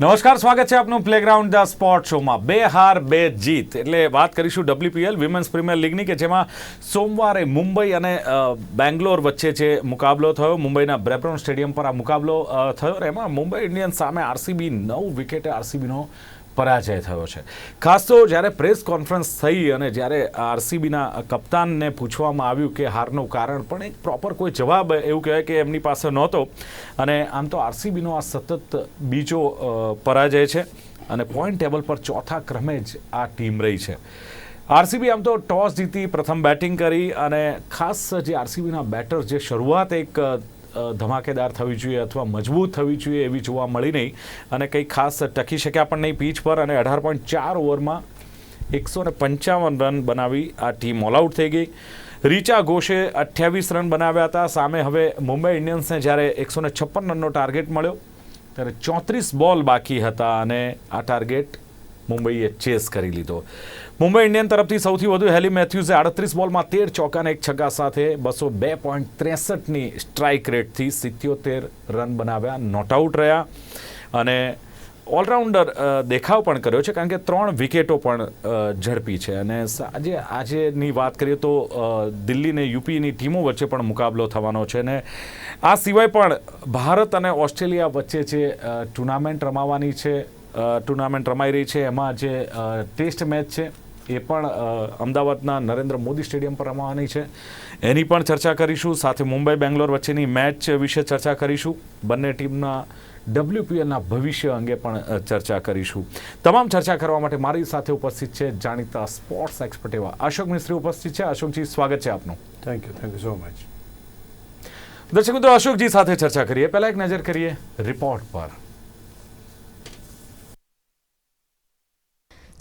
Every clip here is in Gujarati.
નમસ્કાર, સ્વાગત છે આપનું પ્લેગ્રાઉન્ડ ધ સ્પોર્ટ શોમાં બે હાર, બે જીત. એટલે વાત કરીશું ડબ્લ્યુપીએલ વિમેન્સ પ્રીમિયર લીગની કે જેમાં સોમવારે મુંબઈ અને બેંગ્લોર વચ્ચે જે મુકાબલો થયો, મુંબઈના બ્રેબ્રોન સ્ટેડિયમ પર આ મુકાબલો થયો. એમાં મુંબઈ ઇન્ડિયન્સ સામે આરસીબી નવ વિકેટે આરસીબીનો પરાજય થયો છે. ખાસ તો જ્યારે પ્રેસ કોન્ફરન્સ થઈ અને જ્યારે આરસીબીના કપ્તાનને પૂછવામાં આવ્યું કે હારનું કારણ, પણ એક પ્રોપર કોઈ જવાબ એવું કહેવાય કે એમની પાસે નહોતો. અને આમ તો આરસીબીનો આ સતત બીજો પરાજય છે અને પોઈન્ટ ટેબલ પર ચોથા ક્રમે જ આ ટીમ રહી છે. આરસીબી આમ તો ટોસ જીતી, પ્રથમ બેટિંગ કરી અને ખાસ જે આરસીબીના બેટર જે શરૂઆત એક ધમાકેદાર થવી જોઈએ અથવા મજબૂત થવી જોઈએ એવી જોવા મળી નહીં અને કંઈ ખાસ ટકી શક્યા પણ નહીં પીચ પર અને અઢાર પોઈન્ટ ચાર ઓવરમાં એકસો પંચાવન રન બનાવી આ ટીમ ઓલ આઉટ થઈ ગઈ. રીચા ઘોષે અઠ્યાવીસ રન બનાવ્યા હતા. સામે હવે મુંબઈ ઇન્ડિયન્સને જ્યારે એકસો છપ્પન રનનો ટાર્ગેટ મળ્યો, ત્યારે ચોત્રીસ બોલ બાકી હતા અને આ ટાર્ગેટ મુંબઈએ ચેસ કરી લીધો. મુંબઈ ઇન્ડિયન તરફથી સૌથી વધુ હેલી મેથ્યુઝે આડત્રીસ બોલમાં તેર ચોકા એક છગ્ગા સાથે બસો બે પોઈન્ટ ત્રેસઠની સ્ટ્રાઇક રેટથી સિત્યોતેર રન બનાવ્યા, નોટ આઉટ રહ્યા. અને ઓલરાઉન્ડર દેખાવ પણ કર્યો છે, કારણ કે ત્રણ વિકેટો પણ ઝડપી છે. અને આજે, આજેની વાત કરીએ તો દિલ્હીને યુપીની ટીમો વચ્ચે પણ મુકાબલો થવાનો છે. અને આ સિવાય પણ ભારત અને ઓસ્ટ્રેલિયા વચ્ચે જે ટુર્નામેન્ટ રમાવાની છે ટુર્નામેન્ટ રમાઈ રહી છે. એમાં જે ટેસ્ટ મેચ છે એ પણ અમદાવાદના નરેન્દ્ર મોદી સ્ટેડિયમ પર રમાવાની છે. એની પણ ચર્ચા કરીશું. સાથે મુંબઈ બેંગ્લોર વચ્ચેની મેચ વિશે ચર્ચા કરીશું. બંને ટીમના ડબ્લ્યુપીએલના ભવિષ્ય અંગે પણ ચર્ચા કરીશું. તમામ ચર્ચા કરવા માટે મારી સાથે ઉપસ્થિત છે જાણીતા સ્પોર્ટ્સ એક્સપર્ટ એવા અશોક મિસ્ત્રી ઉપસ્થિત છે. અશોકજી સ્વાગત છે આપનું. Thank you thank you so much દર્શક મિત્રો અશોકજી સાથે ચર્ચા કરીએ. પહેલાં એક નજર કરીએ રિપોર્ટ પર.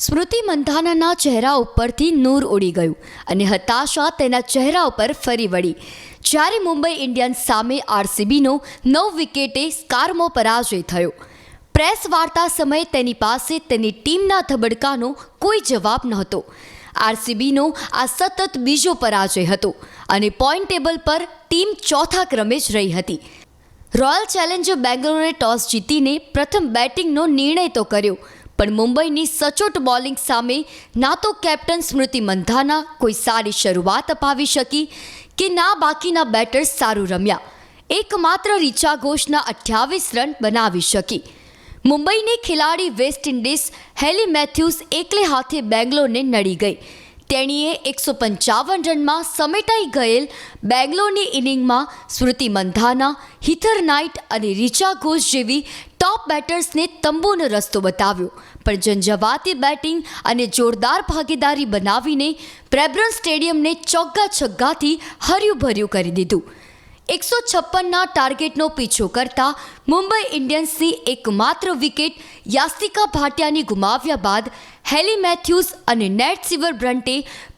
સ્મૃતિ મંધાનાના ચહેરા ઉપરથી નૂર ઉડી ગયું અને હતાશા તેના ચહેરા ઉપર ફરી વળી. જ્યારે મુંબઈ ઇન્ડિયન્સ સામે આરસીબીનો નવ વિકેટે સ્કારમો પરાજય થયો. પ્રેસ વાર્તા સમયે તેની પાસે તેની ટીમના ધબડકાનો કોઈ જવાબ નહોતો. આરસીબીનો આ સતત બીજો પરાજય હતો અને પોઈન્ટ ટેબલ પર ટીમ ચોથા ક્રમે જ રહી હતી. રોયલ ચેલેન્જર બેંગ્લોરે ટોસ જીતીને પ્રથમ બેટિંગનો નિર્ણય તો કર્યો. પણ મુંબઈની સચોટ બોલિંગ સામે ના તો કેપ્ટન સ્મૃતિ મંધાના કોઈ સારી શરૂઆત અપાવી શકી કે ના બાકીના બેટર્સ સારું રમ્યા. એકમાત્ર રીચા ઘોષના અઠ્યાવીસ રન બનાવી શકી. મુંબઈની ખેલાડી વેસ્ટ ઇન્ડિઝ હેલી મેથ્યુઝ એકલે હાથે બેંગ્લોરને નડી ગઈ. તેણીએ એકસો પંચાવન રનમાં સમેટાઈ ગયેલ બેંગ્લોરની ઇનિંગમાં સ્મૃતિ મંધાના, હિથર નાઇટ અને રીચા ઘોષ જેવી ટોપ બેટર્સને તંબુનો રસ્તો બતાવ્યો. પણ ઝંઝવાતી બેટિંગ અને જોરદાર ભાગીદારી બનાવીને પ્રેબ્રન સ્ટેડિયમને ચોગ્ગા છગ્ગાથી હર્યું ભર્યું કરી દીધું. એકસો છપ્પનના ટાર્ગેટનો પીછો કરતા મુંબઈ ઇન્ડિયન્સની એકમાત્ર વિકેટ યાસ્તિકા ભાટિયાની ગુમાવ્યા બાદ હેલી મેથ્યુઝ અને નેટ સિવર બ્રન્ટે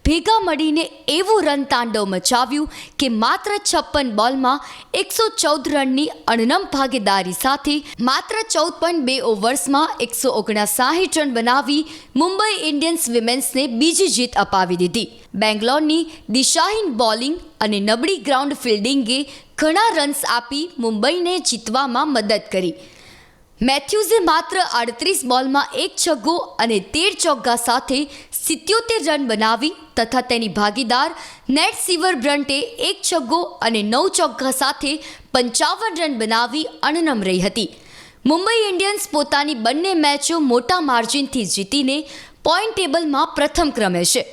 ભેગા મળીને એવું રન તાંડવ મચાવ્યું કે માત્ર છપ્પન બોલમાં એકસો ચૌદ રનની અણનમ ભાગીદારી સાથે માત્ર ચૌદ પોઈન્ટ બે ઓવર્સમાં એકસો ઓગણસાહીઠ રન બનાવી મુંબઈ ઇન્ડિયન્સ વિમેન્સને બીજી જીત અપાવી દીધી. બેંગ્લોરની દિશાહીન બોલિંગ અને નબળી ગ્રાઉન્ડ ફિલ્ડિંગે ઘણા રન્સ આપી મુંબઈને જીતવામાં મદદ કરી. મેથ્યુઝે માત્ર આડત્રીસ બોલમાં એક છગ્ગો અને તેર ચોગ્ગા સાથે સિત્યોતેર રન બનાવી તથા તેની ભાગીદાર નેટ સિવર બ્રન્ટે એક છગ્ગો અને નવ ચોગ્ગા સાથે પંચાવન રન બનાવી અણનમ રહી હતી. મુંબઈ ઇન્ડિયન્સ પોતાની બંને મેચો મોટા માર્જિનથી જીતીને પોઈન્ટ ટેબલમાં પ્રથમ ક્રમે છે.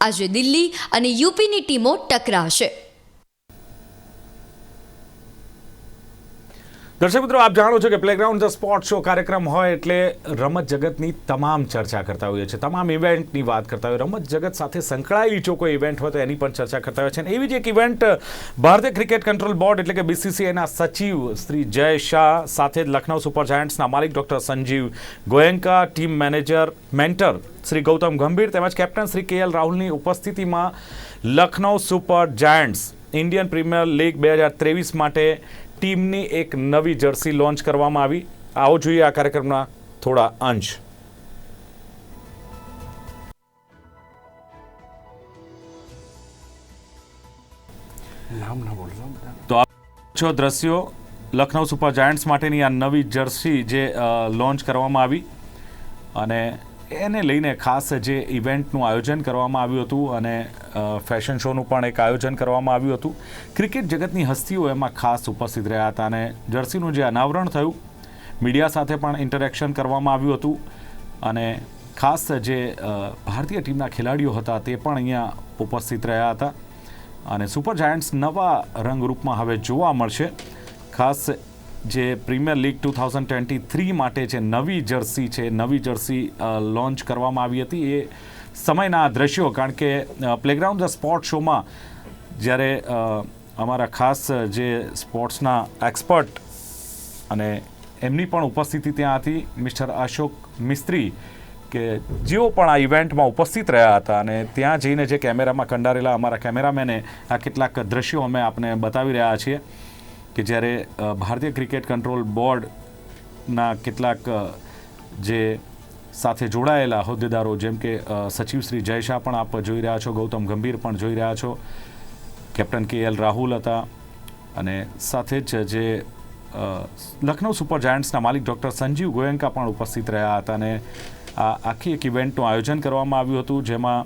આજે દિલ્હી અને યુપીની ટીમો ટકરાશે. દર્શક મિત્રો, આપ જાણો છો કે પ્લેગ્રાઉન્ડ ધ સ્પોર્ટ શો કાર્યક્રમ હોય એટલે રમત જગતની તમામ ચર્ચા કરતા હોઈએ છીએ. તમામ ઇવેન્ટની વાત કરતા હોય રમત જગત સાથે સંકળાયેલી જો કોઈ ઇવેન્ટ હોય તો એની પણ ચર્ચા કરતા હોય છે એવી જ એક ઇવેન્ટ ભારતીય ક્રિકેટ કંટ્રોલ બોર્ડ એટલે કે બીસીસીઆઈના સચિવ શ્રી જય શાહ સાથે લખનઉ સુપર જાયન્ટ્સના માલિક doctor Sanjiv Goenka team manager mentor Shri Gautam Gambhir તેમજ કેપ્ટન શ્રી કે એલ રાહુલની ઉપસ્થિતિમાં Lucknow super giants Indian premier league બે હજાર ત્રેવીસ માટે ટીમની એક નવી જર્સી લોન્ચ કરવામાં આવી. આવો જોઈએ આ કાર્યક્રમના થોડા અંશ. તો આપ છો દ્રશ્યો લખનઉ સુપર જાયન્ટ્સ માટેની આ નવી જર્સી જે લોન્ચ કરવામાં આવી. અને એને લઈને ખાસ જે ઇવેન્ટનું આયોજન કરવામાં આવ્યું હતું અને ફેશન શોનું પણ એક આયોજન કરવામાં આવ્યું હતું. ક્રિકેટ જગતની હસ્તીઓ એમાં ખાસ ઉપસ્થિત રહ્યા હતા અને જર્સીનું જે અનાવરણ થયું, મીડિયા સાથે પણ ઇન્ટરેક્શન કરવામાં આવ્યું હતું અને ખાસ જે ભારતીય ટીમના ખેલાડીઓ હતા તે પણ અહીંયા ઉપસ્થિત રહ્યા હતા. અને સુપર જાયન્ટ્સ નવા રંગરૂપમાં હવે જોવા મળશે. ખાસ જે premier league two thousand twenty three માટે જે નવી જર્સી છે, નવી જર્સી લોન્ચ કરવામાં આવી હતી. એ સમયના દ્રશ્યો, કારણ કે પ્લેગ્રાઉન્ડ ધ સ્પોર્ટ શોમાં જ્યારે અમારા ખાસ જે સ્પોર્ટ્સના એક્સપર્ટ અને એમની પણ ઉપસ્થિતિ ત્યાં હતી, મિસ્ટર અશોક મિસ્ત્રી, કે જેઓ પણ આ ઇવેન્ટમાં ઉપસ્થિત રહ્યા હતા અને ત્યાં જઈને જે કેમેરામાં કંડારેલા અમારા કેમેરામેને આ કેટલાક દ્રશ્યો અમે આપને બતાવી રહ્યા છીએ. કે જ્યારે ભારતીય ક્રિકેટ કંટ્રોલ બોર્ડના કેટલાક જે સાથે જોડાયેલા હોદ્દેદારો, જેમ કે સચિવ શ્રી જય શાહ પણ આપ જોઈ રહ્યા છો, ગૌતમ ગંભીર પણ જોઈ રહ્યા છો, કેપ્ટન કે એલ રાહુલ હતા, અને સાથે જ જે લખનૌ સુપર જાયન્ટ્સના માલિક ડૉક્ટર સંજીવ ગોયંકા પણ ઉપસ્થિત રહ્યા હતા, અને આ આખી એક ઇવેન્ટનું આયોજન કરવામાં આવ્યું હતું, જેમાં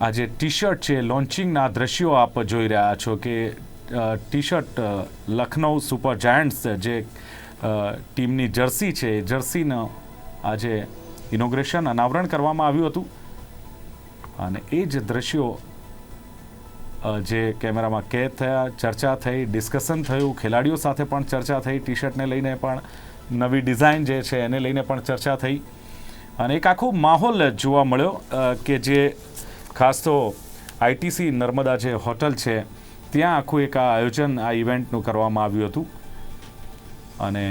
આ જે ટી શર્ટ છે, લોન્ચિંગના દ્રશ્યો આપ જોઈ રહ્યા છો કે T shirt Lucknow super giants, જે ટીમની જર્સી છે, એ જર્સીનું આજે ઇનોગ્રેશન અનાવરણ કરવામાં આવ્યું હતું. અને એ જ દ્રશ્યો જે કેમેરામાં કેદ થયા, ચર્ચા થઈ, ડિસ્કશન થયું, ખેલાડીઓ સાથે પણ ચર્ચા થઈ ટી શર્ટને લઈને પણ નવી ડિઝાઇન જે છે, એને લઈને પણ ચર્ચા થઈ. અને એક આખો માહોલ જોવા મળ્યો કે જે ખાસ તો આઈટીસી નર્મદા જે હોટલ છે ત્યાં આખું એક આ આયોજન, આ ઇવેન્ટનું કરવામાં આવ્યું હતું. અને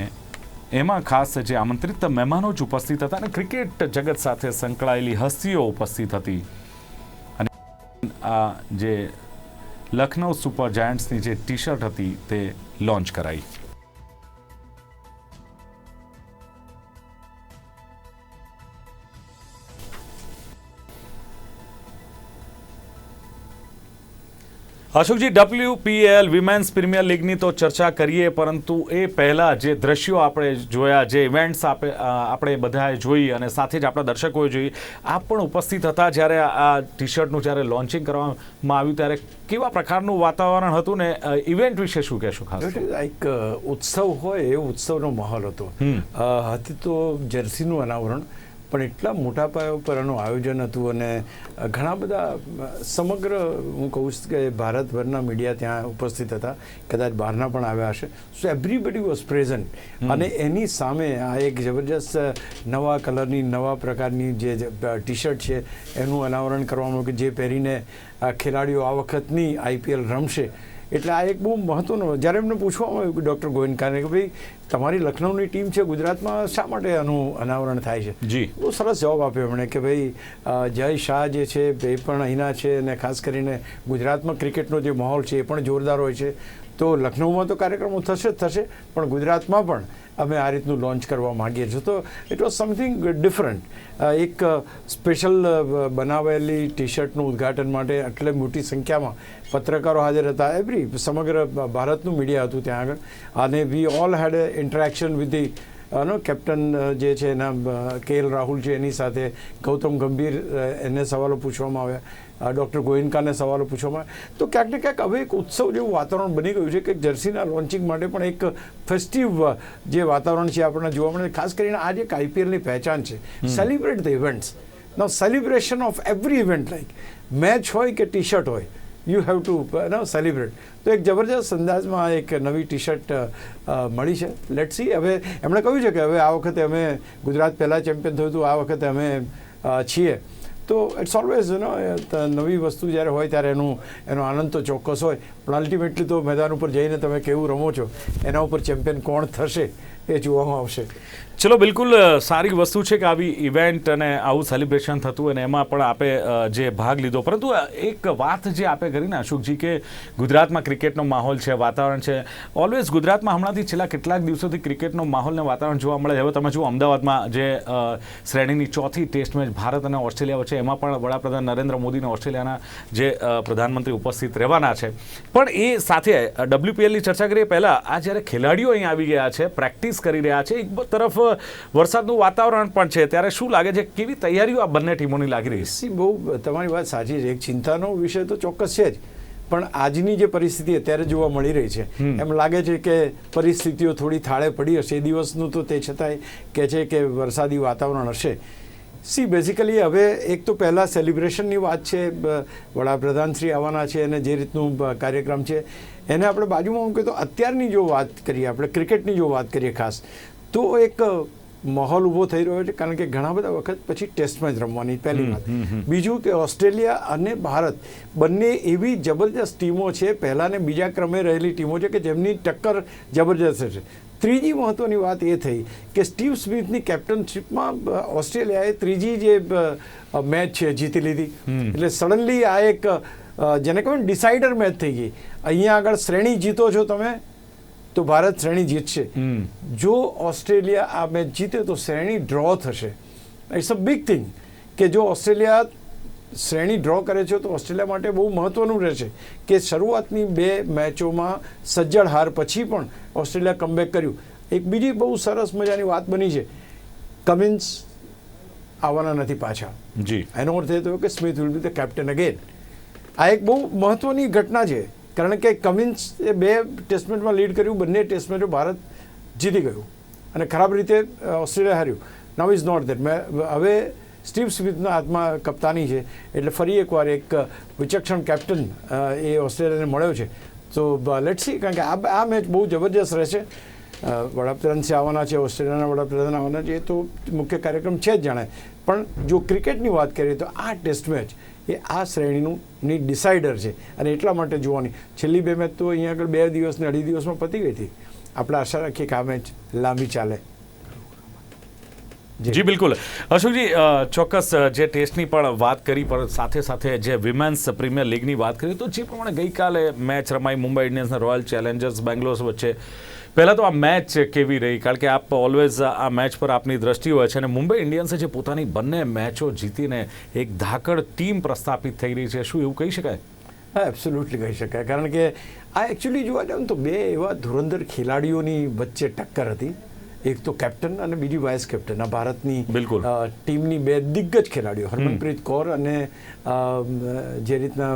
એમાં ખાસ જે આમંત્રિત મહેમાનો જ ઉપસ્થિત હતા અને ક્રિકેટ જગત સાથે સંકળાયેલી હસ્તીઓ ઉપસ્થિત હતી. અને આ જે લખનૌ સુપર જાયન્ટ્સની જે ટી શર્ટ હતી તે લોન્ચ કરાઈ. અશોકજી ડબલ્યુપીએલ વિમેન્સ પ્રીમિયર લીગની તો ચર્ચા કરીએ પરંતુ એ પહેલાં જે દ્રશ્યો આપણે જોયા જે ઇવેન્ટ્સ આપે આપણે બધાએ જોઈ અને સાથે જ આપણા દર્શકોએ જોઈ આપ પણ ઉપસ્થિત હતા જ્યારે આ ટી શર્ટનું જ્યારે લોન્ચિંગ કરવામાં આવ્યું ત્યારે કેવા પ્રકારનું વાતાવરણ હતું ને ઇવેન્ટ વિશે શું કહેશો ખાસ? એક ઉત્સવ હોય એ ઉત્સવનો માહોલ હતો. હતી તો જર્સીનું અનાવરણ. પણ એટલા મોટા પાયા ઉપર આનું આયોજન હતું અને ઘણા બધા સમગ્ર હું કહું છું કે ભારતભરના મીડિયા ત્યાં ઉપસ્થિત હતા. કદાચ બહારના પણ આવ્યા હશે. સો એવરીબડી વોઝ પ્રેઝન્ટ અને એની સામે આ એક જબરજસ્ત નવા કલરની નવા પ્રકારની જે ટી શર્ટ છે એનું અનાવરણ કરવામાં આવ્યું કે જે પહેરીને આ ખેલાડીઓ આ વખતની આઈપીએલ રમશે. એટલે આ એક બહુ મહત્વનો જ્યારે એમને પૂછવામાં આવ્યું કે ડૉક્ટર ગોયનકાને કે ભાઈ તમારી લખનઉની ટીમ છે ગુજરાતમાં શા માટે આનું અનાવરણ થાય છે જી. બહુ સરસ જવાબ આપ્યો એમણે કે ભાઈ જય શાહ જે છે એ પણ અહીંના છે અને ખાસ કરીને ગુજરાતમાં ક્રિકેટનો જે માહોલ છે એ પણ જોરદાર હોય છે તો લખનઉમાં તો કાર્યક્રમો થશે જ થશે, પણ ગુજરાતમાં પણ અમે આ રીતનું લોન્ચ કરવા માંગીએ છીએ. તો ઇટ વોઝ સમથિંગ ડિફરન્ટ એક સ્પેશિયલ બનાવેલી ટી શર્ટનું ઉદ્ઘાટન માટે એટલે મોટી સંખ્યામાં પત્રકારો હાજર હતા. એવરી સમગ્ર ભારતનું મીડિયા હતું ત્યાં આગળ. અને we all had interaction with the no captain જે છે એના કે એલ રાહુલ છે એની સાથે ગૌતમ ગંભીર એને સવાલો પૂછવામાં આવ્યા. ડૉક્ટર ગોયન્કાને સવાલો પૂછવામાં આવ્યા. તો ક્યાંક ને ક્યાંક હવે એક ઉત્સવ જેવું વાતાવરણ બની ગયું છે કે જર્સીના લોન્ચિંગ માટે પણ એક ફેસ્ટિવ જે વાતાવરણ છે આપણને જોવા મળે. ખાસ કરીને આ જે એક આઈપીએલની પહેચાન છે. Celebrate the events no celebration of every event like match હોય કે ટી શર્ટ હોય you have to know celebrate તો એક જબરજસ્ત અંદાજમાં એક નવી ટી શર્ટ મળી છે. લેટ સી હવે એમણે કહ્યું છે કે હવે આ વખતે અમે ગુજરાત પહેલાં ચેમ્પિયન થયું હતું, આ વખતે અમે છીએ. તો ઇટ્સ ઓલવેઝ નો નવી વસ્તુ જ્યારે હોય ત્યારે એનું, એનો આનંદ તો ચોક્કસ હોય. પણ અલ્ટિમેટલી તો મેદાન ઉપર જઈને તમે કેવું રમો છો, એના ઉપર ચેમ્પિયન કોણ થશે એ જોવામાં આવશે. ચલો, બિલકુલ સારી વસ્તુ છે કે આવી ઇવેન્ટ અને આવું સેલિબ્રેશન થતું અને એમાં પણ આપે જે ભાગ લીધો. પરંતુ એક વાત જે આપે કરી ને અશોકજી કે ગુજરાતમાં ક્રિકેટનો માહોલ છે, વાતાવરણ છે. ઓલવેઝ ગુજરાતમાં હમણાંથી છેલ્લા કેટલાક દિવસોથી ક્રિકેટનો માહોલ ને વાતાવરણ જોવા મળે. હવે તમે જુઓ, અમદાવાદમાં જે શ્રેણીની ચોથી ટેસ્ટ મેચ ભારત અને ઓસ્ટ્રેલિયા વચ્ચે, એમાં પણ વડાપ્રધાન નરેન્દ્ર મોદીને ઓસ્ટ્રેલિયાના જે પ્રધાનમંત્રી ઉપસ્થિત રહેવાના છે. પણ એ સાથે ડબ્લ્યુપીએલની ચર્ચા કરીએ. પહેલાં, આ જ્યારે ખેલાડીઓ અહીં આવી ગયા છે પ્રેક્ટિસ કરી રહ્યા છે, એક તરફ વરસાદનું વાતાવરણ પણ છે. ત્યારે શું લાગે છે કેવી તૈયારીઓ આ બંને ટીમોની લાગી રહી છે? બહુ તમારી વાત સાચી છે. એક ચિંતાનો વિષય તો ચોક્કસ છે જ. પણ આજની જે પરિસ્થિતિ અત્યારે જોવા મળી રહી છે એમ લાગે છે કે પરિસ્થિતિઓ થોડી થાળે પડી હશે. એ દિવસનું તો તે છતાંય કે છે કે વરસાદી વાતાવરણ હશે. સી બેઝિકલી હવે એક તો પહેલાં સેલિબ્રેશનની વાત છે. વડાપ્રધાનશ્રી વડાપ્રધાન શ્રી આવવાના છે અને જે રીતનું કાર્યક્રમ છે. એને આપણે બાજુમાં મૂકીએ તો અત્યારની જો વાત કરીએ આપણે ક્રિકેટની જો વાત કરીએ ખાસ તો એક માહોલ ઊભો થઈ રહ્યો છે કારણ કે ઘણા બધા વખત પછી ટેસ્ટ મેચ રમવાની પહેલી વાત. બીજું કે ઓસ્ટ્રેલિયા અને ભારત બંને એવી જબરજસ્ત ટીમો છે પહેલા ને બીજા ક્રમે રહેલી ટીમો છે કે જેમની ટક્કર જબરજસ્ત છે. ત્રીજી મહત્વની વાત એ થઈ કે સ્ટીવ સ્મિથની કેપ્ટનશીપમાં ઓસ્ટ્રેલિયાએ ત્રીજી જે મેચ છે જીતી લીધી. એટલે સડનલી આ એક જેને કહેવાય ડિસાઇડર મેચ થઈ ગઈ. અહીંયા આગળ શ્રેણી જીતો છો તમે તો ભારત શ્રેણી જીતશે. જો ઓસ્ટ્રેલિયા આ મેચ જીતે તો શ્રેણી ડ્રો થશે. ઇટ્સ અ બિગ થિંગ કે જો ઓસ્ટ્રેલિયા શ્રેણી ડ્રો કરે છે તો ઓસ્ટ્રેલિયા માટે બહુ મહત્વનું રહેશે કે શરૂઆતની બે મેચોમાં સજ્જડ હાર પછી પણ ઓસ્ટ્રેલિયા કમબેક કર્યું. એક બીજી બહુ સરસ મજાની વાત બની છે. કમિન્સ આવવાના નથી પાછા. જી. એનો અર્થ એ થયો કે Smith will be the captain again આ એક બહુ મહત્વની ઘટના છે. કારણ કે કમિન્સ એ બે ટેસ્ટ મેચમાં લીડ કર્યું, બંને ટેસ્ટ મેચો ભારત જીતી ગયું અને ખરાબ રીતે ઓસ્ટ્રેલિયા હાર્યું. નાવ ઇઝ નોટ દેટ મેં હવે સ્ટીવ સ્મિથના હાથમાં કપ્તાની છે, એટલે ફરી એકવાર એક વિચક્ષણ કેપ્ટન એ ઓસ્ટ્રેલિયાને મળ્યો છે. તો લેટ સી કારણ કે આ આ મેચ બહુ જબરજસ્ત રહેશે. વડાપ્રધાન છે, આવવાના છે, ઓસ્ટ્રેલિયાના વડાપ્રધાન આવવાના છે, એ તો મુખ્ય કાર્યક્રમ છે જ જાણે. પણ જો ક્રિકેટની વાત કરીએ તો આ ટેસ્ટ મેચ એ આ શ્રેણીનું ડિસાઇડર છે. અને એટલા માટે જોવાની, છેલ્લી બે મેચ તો અહીંયા આગળ બે દિવસને અઢી દિવસમાં પતી ગઈ હતી. આપણે આશા રાખીએ કે આ મેચ લાંબી ચાલે. જી. બિલકુલ. અશોકજી ચોક્કસ જે ટેસ્ટની પણ વાત કરી પણ સાથે સાથે જે વિમેન્સ પ્રીમિયર લીગની વાત કરી તો જે પ્રમાણે ગઈકાલે મેચ રમાઈ મુંબઈ ઇન્ડિયન્સના રોયલ ચેલેન્જર્સ બેંગ્લોર વચ્ચે. પહેલાં તો આ મેચ કેવી રહી? કારણ કે આપ ઓલવેઝ આ મેચ પર આપની દ્રષ્ટિ હોય છે અને મુંબઈ ઇન્ડિયન્સે જે પોતાની બંને મેચો જીતીને એક ધાકડ ટીમ પ્રસ્થાપિત થઈ રહી છે. શું એવું કહી શકાય? હા એબ્સોલ્યુટલી કહી શકાય. કારણ કે આ એકચ્યુઅલી જોવા જાવ તો બે એવા ધુરંધર ખેલાડીઓની વચ્ચે ટક્કર હતી. એક તો કેપ્ટન અને બીજી વાઇસ કેપ્ટન આ ભારતની બિલકુલ. ટીમની બે દિગ્ગજ ખેલાડીઓ હરમનપ્રીત કૌર અને જે રીતના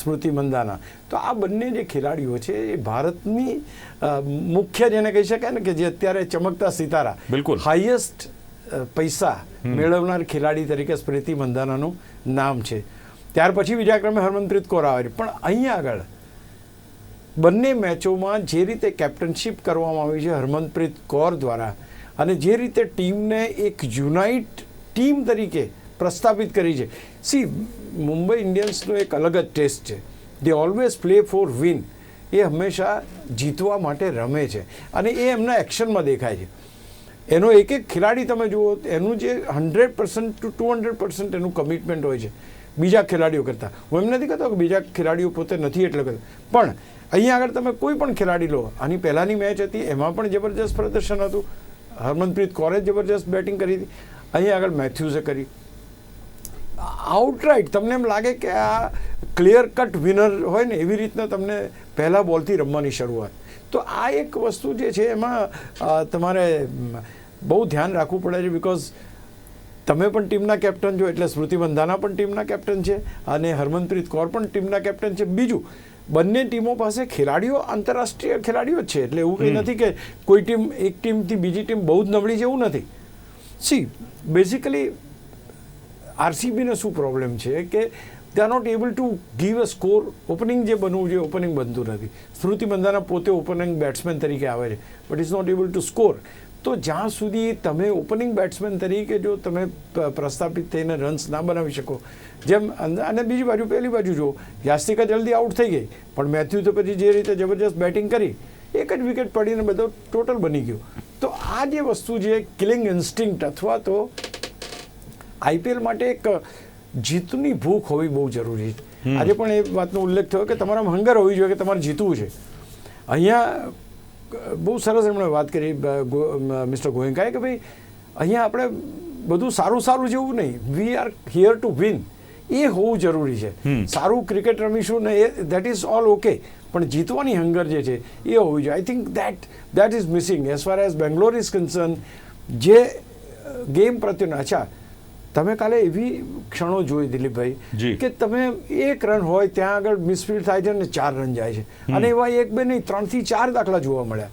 સ્મૃતિ મંદાના. તો આ બંને જે ખેલાડીઓ છે એ ભારતની મુખ્ય જેને કહી શકાય ને કે જે અત્યારે ચમકતા સિતારા બિલકુલ. હાઈએસ્ટ પૈસા મેળવનાર ખેલાડી તરીકે સ્મૃતિ મંદાનાનું નામ છે. ત્યાર પછી બીજા ક્રમે હરમનપ્રીત કૌર આવે છે. પણ અહીંયા આગળ બંને મેચોમાં જે રીતે કેપ્ટનશીપ કરવામાં આવી છે હરમનપ્રીત કૌર દ્વારા અને જે રીતે ટીમને એક યુનાઇટ ટીમ તરીકે પ્રસ્થાપિત કરી છે. સી, મુંબઈ ઇન્ડિયન્સનો એક અલગ જ ટેસ્ટ છે. They always play for win એ હંમેશા જીતવા માટે રમે છે અને એ એમના એક્શનમાં દેખાય છે. એનો એક એક ખેલાડી તમે જુઓ, એનું જે hundred percent two two hundred percent એનું કમિટમેન્ટ હોય છે બીજા ખેલાડીઓ કરતાં. હું એમ નથી કહેતો કે બીજા ખેલાડીઓ પોતે નથી એટલે કરતા પણ અહીંયા આગળ તમે કોઈ પણ ખેલાડી લો, આની પહેલાંની મેચ હતી, એમાં પણ જબરજસ્ત પ્રદર્શન હતું. હરમનપ્રીત કૌરે જબરજસ્ત બેટિંગ કરી હતી. અહીંયા આગળ મેથ્યુઝે કરી. આઉટરાઇટ તમને એમ લાગે કે આ ક્લિયર કટ વિનર હોય ને, એવી રીતના તમને પહેલાં બોલથી રમવાની શરૂઆત. તો આ એક વસ્તુ જે છે એમાં તમારે બહુ ધ્યાન રાખવું પડે છે બિકોઝ તમે પણ ટીમના કેપ્ટન છો એટલે સ્મૃતિ બંધાના પણ ટીમના કેપ્ટન છે અને હરમનપ્રીત કૌર પણ ટીમના કેપ્ટન છે. બીજું બંને ટીમો પાસે ખેલાડીઓ આંતરરાષ્ટ્રીય ખેલાડીઓ જ છે. એટલે એવું કંઈ નથી કે કોઈ ટીમ એક ટીમથી બીજી ટીમ બહુ જ નબળી છે એવું નથી. સી બેઝિકલી આરસીબીને શું પ્રોબ્લેમ છે કે they are not able to give a score opening જે બનવું જોઈએ ઓપનિંગ બનતું નથી. સ્મૃતિ બંધાના પોતે ઓપનિંગ બેટ્સમેન તરીકે આવે છે but is not able to score તો જ્યાં સુધી તમે ઓપનિંગ બેટ્સમેન તરીકે જો તમે પ્રસ્થાપિત થઈને રન્સ ના બનાવી શકો. જેમ અને બીજી બાજુ પહેલી બાજુ જો યાસ્તિકા જલ્દી આઉટ થઈ ગઈ પણ મેથ્યુ તો પછી જે રીતે જબરજસ્ત બેટિંગ કરી એક જ વિકેટ પડીને બધો ટોટલ બની ગયો. તો આ જે વસ્તુ છે કિલિંગ ઇન્સ્ટિંક્ટ અથવા તો આઈપીએલ માટે એક જીતની ભૂખ હોવી બહુ જરૂરી છે. આજે પણ એ વાતનો ઉલ્લેખ થયો કે તમારામાં હંગર હોવી જોઈએ કે તમારે જીતવું છે. અહીંયા બહુ સરસ એમણે વાત કરી મિસ્ટર ગોયંકાએ કે ભાઈ અહીંયા આપણે બધું સારું સારું જેવું નહીં. We are here to win એ હોવું જરૂરી છે. સારું ક્રિકેટ રમીશું ને એ દેટ ઇઝ ઓલ ઓકે પણ જીતવાની હંગર જે છે એ હોવી જોઈએ. I think that that is missing as far as Bangalore is concern જે ગેમ પ્રત્યેનો અચ્છા તમે કાલે એવી ક્ષણો જોઈ. દિલીપભાઈ કે તમે એક રન હોય ત્યાં આગળ મિસફિલ્ડ થાય છે ને ચાર રન જાય છે. અને એવા એક બે નહીં ત્રણથી ચાર દાખલા જોવા મળ્યા.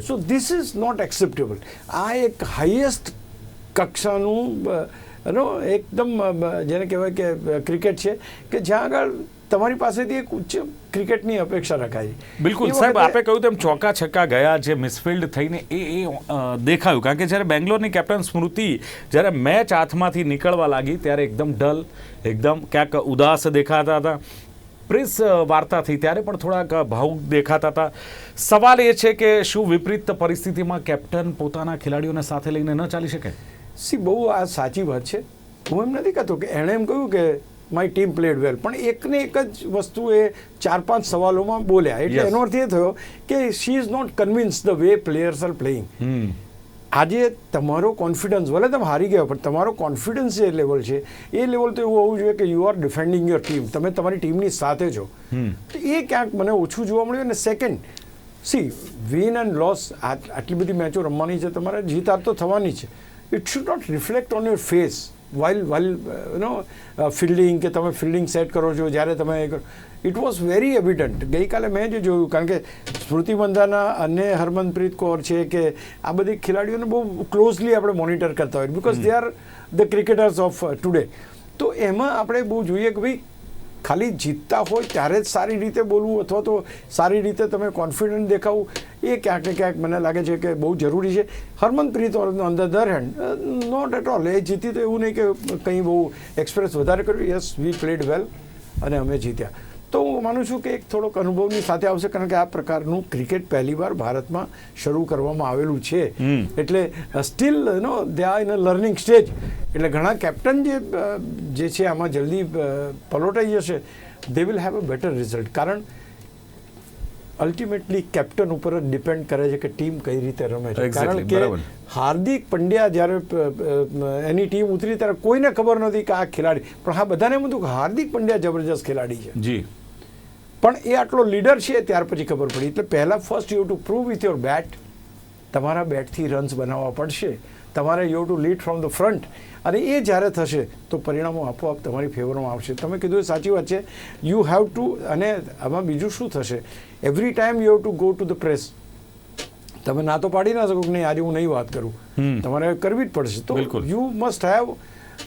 So this is not acceptable આ એક હાઈએસ્ટ કક્ષાનું અ, એકદમ જેને કહેવાય કે ક્રિકેટ છે કે જ્યાં આગળ તમારી પાસેથી એક ઉચ્ચ ક્રિકેટની અપેક્ષા રખાય છે બિલકુલ સાહેબ આપે કહ્યું તેમ ચોકા છક્કા ગયા જે મિસફિલ્ડ થઈને એ એ દેખાયું. કારણ કે જ્યારે બેંગ્લોરની કેપ્ટન સ્મૃતિ જ્યારે મેચ હાથમાંથી નીકળવા લાગી ત્યારે એકદમ ડલ એકદમ ક્યાંક ઉદાસ દેખાતા હતા. પ્રેસ વાર્તા થઈ ત્યારે પણ થોડાક ભાવુક દેખાતા હતા. સવાલ એ છે કે શું વિપરીત પરિસ્થિતિમાં કેપ્ટન પોતાના ખેલાડીઓને સાથે લઈને ન ચાલી શકે? સી બહુ આ સાચી વાત છે. હું એમ નથી કહેતો કે એણે એમ કહ્યું કે માય ટીમ પ્લેડ વેલ પણ એકને એક જ વસ્તુ એ ચાર પાંચ સવાલોમાં બોલ્યા. એટલે. એનો અર્થ એ થયો કે she is not convince the way players are playing આજે તમારો કોન્ફિડન્સ ભલે તમે હારી ગયા પણ તમારો કોન્ફિડન્સ જે લેવલ છે એ લેવલ તો એવું હોવું જોઈએ કે you are defending your team તમે તમારી ટીમની સાથે છો. હમ. તો એ ક્યાંક મને ઓછું જોવા મળ્યું અને second see win and loss આટલી બધી મેચો રમવાની છે તમારે જીત હાર તો થવાની છે. It should not reflect on your face while while no fielding કે તમે ફિલ્ડિંગ સેટ કરો છો જ્યારે તમે ઇટ વોઝ વેરી એવિડન્ટ ગઈકાલે મેં જે જોયું કારણ કે સ્મૃતિ મંદાના અને હરમનપ્રીત કૌર છે કે આ બધી ખેલાડીઓને બહુ ક્લોઝલી આપણે મોનિટર કરતા હોય. Because they are the cricketers of today તો એમાં આપણે બહુ જોઈએ કે ભાઈ ખાલી જીતતા હોય ત્યારે જ સારી રીતે બોલવું અથવા તો સારી રીતે તમે કોન્ફિડન્ટ દેખાવું, એ ક્યાંક ને ક્યાંક મને લાગે છે કે બહુ જરૂરી છે. Harmanpreet on the other hand not at all એ જીતી તો એવું નહીં કે કંઈ બહુ એક્સપ્રેસ વધારે કર્યું. યસ વી પ્લેડ વેલ અને અમે જીત્યા. તો હું માનું છું કે એક થોડોક અનુભવની સાથે આવશે કારણ કે આ પ્રકારનું ક્રિકેટ પહેલીવાર ભારતમાં શરૂ કરવામાં આવેલું છે. એટલે still no they are in a learning stage એટલે ઘણા કેપ્ટન જે જે છે આમાં જલ્દી પલોટાઈ જશે they will have a better result કારણ અલ્ટિમેટલી કેપ્ટન ઉપર જ ડિપેન્ડ કરે છે કે ટીમ કઈ રીતે રમે છે. કારણ કે હાર્દિક પંડ્યા જ્યારે એની ટીમ ઉતરી ત્યારે કોઈને ખબર નહોતી કે આ ખેલાડી. પણ હા બધાને એમ હતું કે હાર્દિક પંડ્યા જબરજસ્ત ખેલાડી છે. જી. પણ એ આટલો લીડર છે ત્યાર પછી ખબર પડી. એટલે પહેલાં first you to prove with your bat તમારા બેટથી રન્સ બનાવવા પડશે. તમારે you to lead from the front અને એ જ્યારે થશે તો પરિણામો આપોઆપ તમારી ફેવરમાં આવશે. તમે કીધું એ સાચી વાત છે. યુ હેવ ટુ અને આમાં બીજું શું થશે? Every time you have to go to the press તમે ના તો પાડી ના શકો કે નહીં આજે હું નહીં વાત કરું. તમારે કરવી જ પડશે. તો બિલકુલ. યુ મસ્ટ હેવ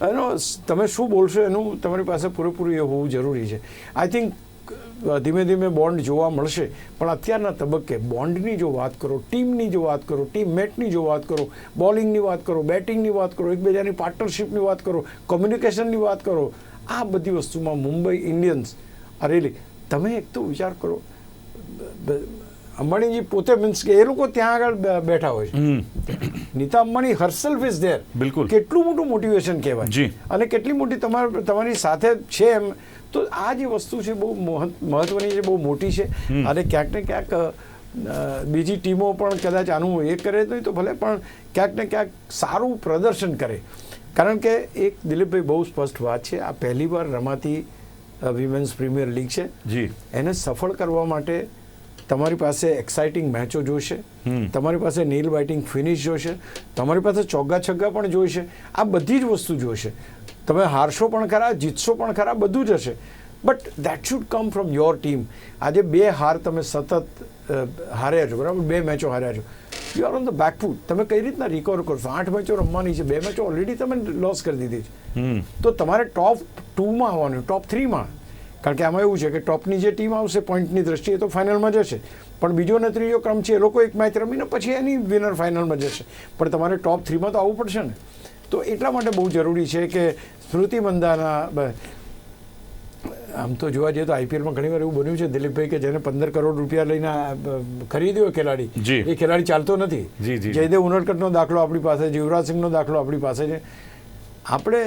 એનો તમે શું બોલશો એનું તમારી પાસે પૂરેપૂરું એ હોવું જરૂરી છે. આઈ થિંક ધીમે ધીમે બોન્ડ જોવા મળશે. પણ અત્યારના તબક્કે બોન્ડની જો વાત કરો ટીમની જો વાત કરો ટીમ મેટની જો વાત કરો બોલિંગની વાત કરો બેટિંગની વાત કરો એકબીજાની પાર્ટનરશિપની વાત કરો કોમ્યુનિકેશનની વાત કરો આ બધી વસ્તુમાં મુંબઈ ઇન્ડિયન્સ અરેલી તમે એક તો વિચાર કરો અંબાણીજી પોતે મીન્સ કે એ લોકો ત્યાં આગળ બેઠા હોય છે. Nita Ambani herself is there બિલકુલ. કેટલું મોટું મોટિવેશન કહેવાય. અને કેટલી મોટી તમાર તમારી સાથે છે એમ તો આ જે વસ્તુ છે બહુ મહત્- મહત્વની છે બહુ મોટી છે. અને ક્યાંક ને ક્યાંક બીજી ટીમો પણ કદાચ આનું એ કરે નહીં તો ભલે પણ ક્યાંક ને ક્યાંક સારું પ્રદર્શન કરે. કારણ કે એક દિલીપભાઈ બહુ સ્પષ્ટ વાત છે આ પહેલીવાર રમાતી વિમેન્સ પ્રીમિયર લીગ છે. જી. એને સફળ કરવા માટે તમારી પાસે એક્સાઇટિંગ મેચો જોઈશે તમારી પાસે નીલ બાઇટિંગ ફિનિશ જોશે. તમારી પાસે ચોગ્ગા છગ્ગા પણ જોઈશે. આ બધી જ વસ્તુ જોઈશે તમે હારશો પણ ખરા જીતશો પણ ખરા બધું જ હશે. But that should come from your team આજે બે હાર તમે સતત હાર્યા છો બરાબર? બે મેચો હાર્યા છો. You are on the back foot તમે કઈ રીતના રિકવર કરશો આઠ મેચો રમવાની છે બે મેચો ઓલરેડી તમે લોસ કરી દીધી છે. તો તમારે ટોપ ટુમાં આવવાનું ટોપ થ્રીમાં કારણ કે આમાં એવું છે કે ટોપની જે ટીમ આવશે પોઈન્ટની દ્રષ્ટિએ તો ફાઇનલમાં જશે. પણ બીજો ને ત્રીજો ક્રમ છે એ લોકો એક મેચ રમીને પછી એની વિનર ફાઇનલમાં જશે. પણ તમારે ટોપ થ્રીમાં તો આવવું પડશે ને. તો એટલા માટે બહુ જરૂરી છે કે સ્મૃતિ મંદાના આમ તો જોવા જઈએ તો આઈપીએલમાં ઘણીવાર એવું બન્યું છે દિલીપભાઈ કે જેને પંદર કરોડ રૂપિયા લઈને ખરીદ્યો ખેલાડી. એ ખેલાડી ચાલતો નથી. જયદેવ ઉનડકટનો દાખલો આપણી પાસે યુવરાજસિંહનો દાખલો આપણી પાસે છે. આપણે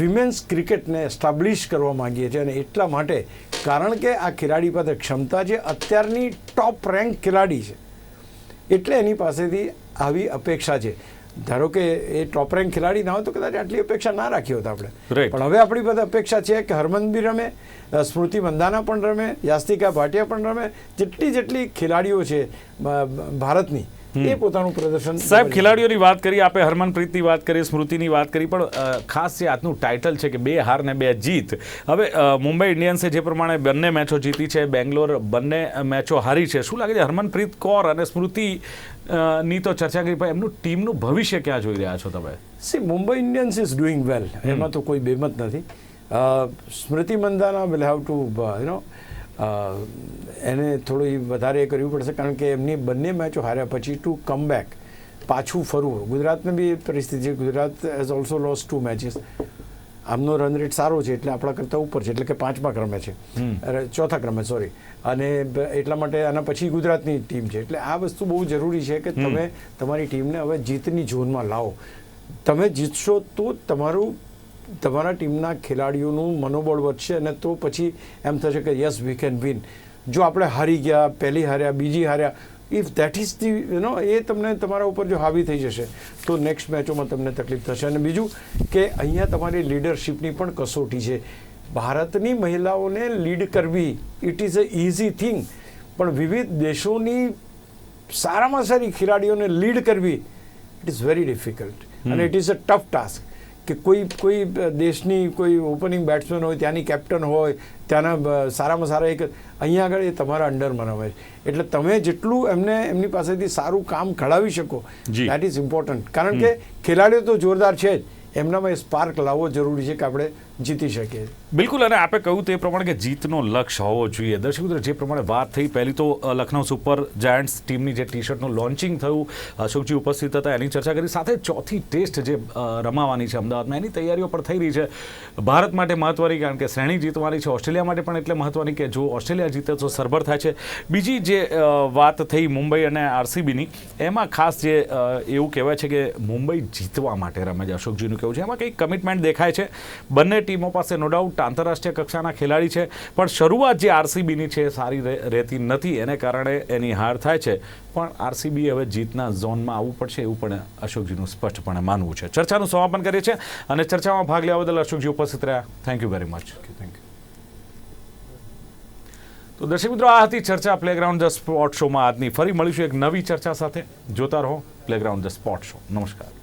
વિમેન્સ ક્રિકેટને એસ્ટાબ્લિશ કરવા માંગીએ છીએ અને એટલા માટે કારણ કે આ ખેલાડી પાસે ક્ષમતા છે અત્યારની ટોપ રેન્ક ખેલાડી છે. એટલે એની પાસેથી આવી અપેક્ષા છે. ધારો કે એ ટોપ રેન્ક ખેલાડી ના હોય તો કદાચ આટલી અપેક્ષા ના રાખી હોત આપણે. પણ હવે આપણી બધા અપેક્ષા છે કે હરમન બી રમે સ્મૃતિ મંદાના પણ રમે યાસ્તિકા ભાટિયા પણ રમે જેટલી જેટલી ખેલાડીઓ છે ભારતની એ પોતાનું પ્રદર્શન સાહેબ ખેલાડીઓની વાત કરી આપે હરમનપ્રીતની વાત કરી સ્મૃતિની વાત કરી પણ ખાસ જે આજનું ટાઇટલ છે કે બે હાર ને બે જીત. હવે મુંબઈ ઇન્ડિયન્સે જે પ્રમાણે બંને મેચો જીતી છે બેંગ્લોર બંને મેચો હારી છે શું લાગે છે હરમનપ્રીત કૌર અને સ્મૃતિ ની તો ચર્ચા કરી પણ એમનું ટીમનું ભવિષ્ય ક્યાં જોઈ રહ્યા છો તમે? See Mumbai Indians is doing well એમાં તો કોઈ બેમત નથી. Smriti Mandhana will have to you know એને થોડું વધારે કરવું પડશે કારણ કે એમની બંને મેચો હાર્યા પછી ટુ કમ બેક પાછું ફરવું. ગુજરાતને બી એ પરિસ્થિતિ છે. Gujarat has also loss two matches આમનો રન રેટ સારો છે એટલે આપણા કરતાં ઉપર છે. એટલે કે પાંચમા ક્રમે છે. અરે, ચોથા ક્રમે સોરી અને એટલા માટે આના પછી ગુજરાતની ટીમ છે. એટલે આ વસ્તુ બહુ જરૂરી છે કે તમે તમારી ટીમને હવે જીતની ઝોનમાં લાવો. તમે જીતશો તો તમારું તમારા ટીમના ખેલાડીઓનું મનોબળ વધશે અને તો પછી એમ થશે કે યસ વી કેન વિન જો આપણે હારી ગયા પહેલી હાર્યા બીજી હાર્યા if that is the you know એ તમને તમારા ઉપર જો હાવી થઈ જશે તો નેક્સ્ટ મેચોમાં તમને તકલીફ થશે. અને બીજું કે અહીંયા તમારી લીડરશિપની પણ કસોટી છે. ભારતની મહિલાઓને લીડ કરવી it is a easy thing પણ વિવિધ દેશોની સારામાં સારી ખેલાડીઓને લીડ કરવી ઇટ ઇઝ વેરી ડિફિકલ્ટ અને it is a tough task કે કોઈ કોઈ દેશની કોઈ ઓપનિંગ બેટ્સમેન હોય ત્યાંની કેપ્ટન હોય ત્યાંના સારામાં સારા એક અહીંયા આગળ એ તમારા અંડરમાં રમે છે. એટલે તમે જેટલું એમને એમની પાસેથી સારું કામ કઢાવી શકો. દેટ ઇઝ ઇમ્પોર્ટન્ટ કારણ કે ખેલાડીઓ તો જોરદાર છે જ. એમનામાં એ સ્પાર્ક લાવવો જરૂરી છે કે આપણે જીતી શકીએ બિલકુલ, અને આપે કહ્યું તે પ્રમાણે કે જીતનો લક્ષ્ય હોવો જોઈએ. દર્શક મિત્રો, જે પ્રમાણે વાત થઈ, પહેલી તો લખનઉ સુપર જાયન્ટ્સ ટીમની જે ટી શર્ટનું લોન્ચિંગ થયું, અશોકજી ઉપસ્થિત હતા, એની ચર્ચા કરી. સાથે ચોથી ટેસ્ટ જે રમાવાની છે અમદાવાદમાં, એની તૈયારીઓ પણ થઈ રહી છે. ભારત માટે મહત્વની, કારણ કે શ્રેણી જીતવાની છે, ઓસ્ટ્રેલિયા માટે પણ એટલે મહત્વની કે જો ઓસ્ટ્રેલિયા જીતે તો સરભર થાય છે. બીજી જે વાત થઈ મુંબઈ અને આરસીબીની, એમાં ખાસ જે એવું કહેવાય છે કે મુંબઈ જીતવા માટે રમે છે. અશોકજીનું કહેવું છે. એમાં કંઈક કમિટમેન્ટ દેખાય છે. બંને ટીમો પાસે નો ડાઉટ આંતરરાષ્ટ્રીય કક્ષાના ખેલાડી છે. પણ શરૂઆત જે આરસીબીની છે સારી રહેતી નથી. એને કારણે એની હાર થાય છે. પણ આરસીબી હવે જીતના ઝોનમાં આવવું પડશે એવું પણ અશોકજીનું સ્પષ્ટપણે માનવું છે. ચર્ચાનું સમાપન કરીએ છીએ અને ચર્ચામાં ભાગ લેવા બદલ અશોકજી ઉપસ્થિત રહ્યા. Thank you very much thank you તો દર્શક મિત્રો આ હતી ચર્ચા પ્લેગ્રાઉન્ડ ધ સ્પોર્ટ શોમાં આજની. ફરી મળીશું એક નવી ચર્ચા સાથે. જોતા રહો પ્લેગ્રાઉન્ડ ધ સ્પોર્ટ શો નમસ્કાર.